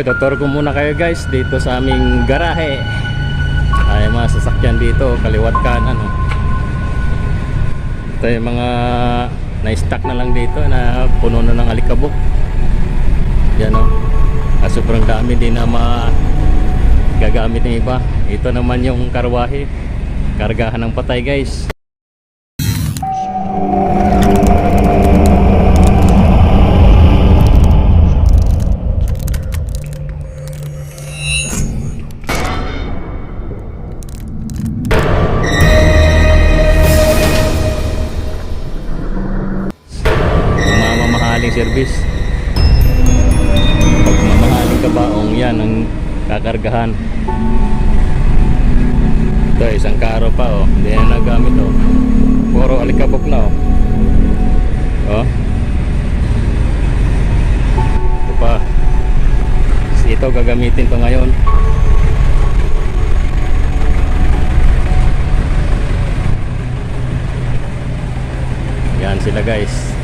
tutor ko muna kayo guys dito sa aming garahe. Ay mga sasakyan dito, kaliwat kanan. Oh. Ito yung mga na-stack na lang dito na puno na ng alikabok. Yan oh. Ah, sobrang dami din na ma gagamit ng iba. Ito naman yung karwahe. Kargahan ng patay guys. Service. Pag mamahaling kabaong, yan ang kakargahan. Ito, isang karo pa oh. Hindi na nagamit oh. Puro alikabok na oh. Oh. Ito pa. Ito gagamitin ko ngayon. Yan sila guys.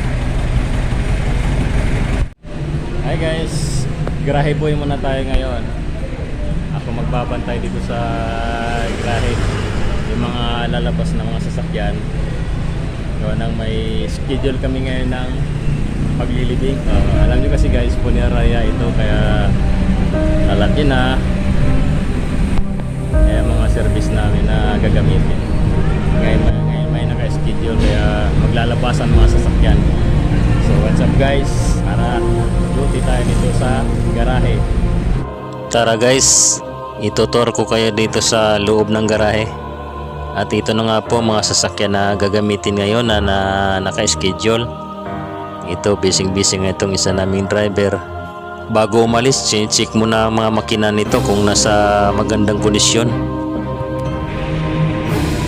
Hi guys. Grahe boy muna tayo ngayon. Ako magbabantay dito sa grahe. Yung mga lalabas na mga sasakyan. Gawa nang may schedule kami ngayon ng paglilibing. Uh, alam nyo kasi guys, punerarya ito kaya lalaki na. Kaya mga service namin na gagamitin. Ngayon, ngayon may naka-schedule kaya maglalabasan mga sasakyan. So what's up guys? Tara, duty tayo dito sa garahe. Tara guys, itutor ko kayo dito sa loob ng garahe. At ito na nga po mga sasakyan na gagamitin ngayon na, na naka-schedule. Ito, busy-busy nga itong isa naming driver. Bago umalis, check muna mga makina nito kung nasa magandang kondisyon.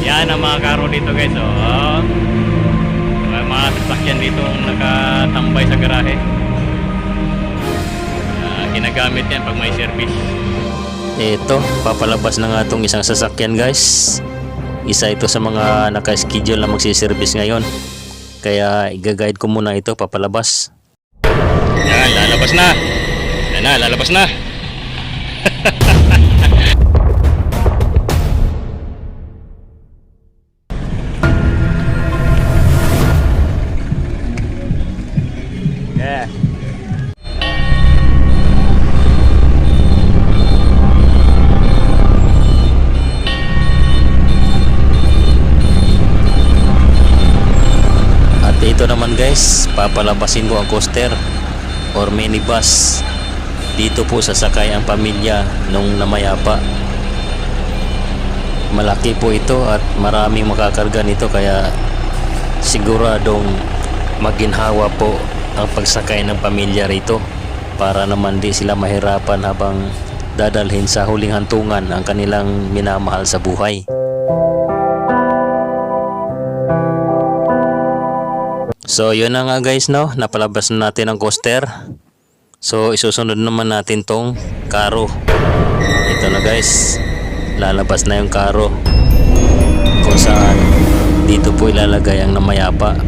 Yan ang mga karo dito guys. Oh. Mga sasakyan dito ang nakatambay sa garahe. Ah, ginagamit yan pag may service. Ito, papalabas na nga itong isang sasakyan guys. Isa ito sa mga naka-schedule na magsiservice ngayon. Kaya i-guide ko muna ito papalabas. Yan, lalabas na. Yan na, lalabas na. naman guys, papalabasin ko ang coaster or minibus. Dito po sasakay ang pamilya nung namayapa. Malaki po ito at maraming makakarga nito kaya siguradong maginhawa po ang pagsakay ng pamilya rito para naman di sila mahirapan habang dadalhin sa huling hantungan ang kanilang minamahal sa buhay. So yun na nga guys no, napalabas na natin ang coaster. So isusunod naman natin tong karo. Ito na guys, lalabas na yung karo. Kung saan dito po ilalagay ang namayapa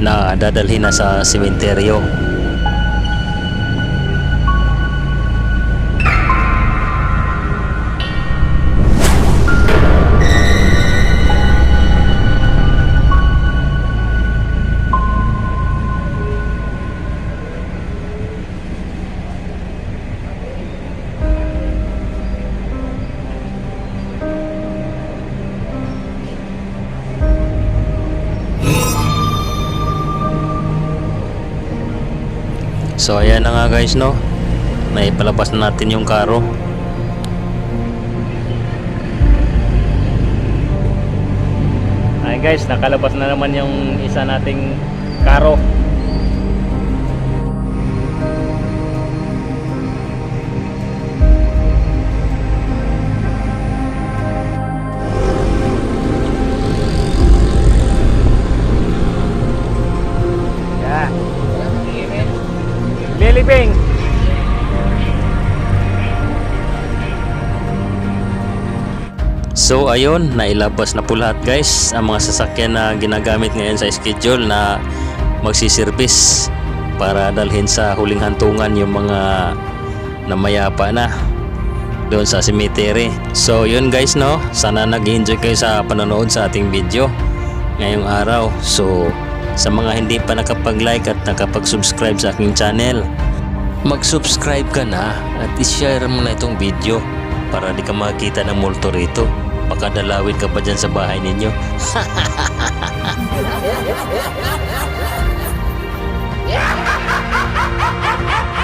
na dadalhin na sa sementeryo. So ayan na nga guys no. Naipalabas na natin yung karo. Ay guys, nakalabas na naman yung isa nating karo. So ayun, nailabas na po lahat guys ang mga sasakyan na ginagamit ngayon sa schedule na magsiservice para dalhin sa huling hantungan yung mga na mayapa na doon sa cemetery. So yun guys no, sana nag-enjoy kayo sa panonood sa ating video ngayong araw. So sa mga hindi pa nakapag-like at nakapag-subscribe sa aking channel, mag-subscribe ka na at i-share mo na itong video para di ka makita ng multo rito. Baka dalawin ka pa dyan sa bahay ninyo.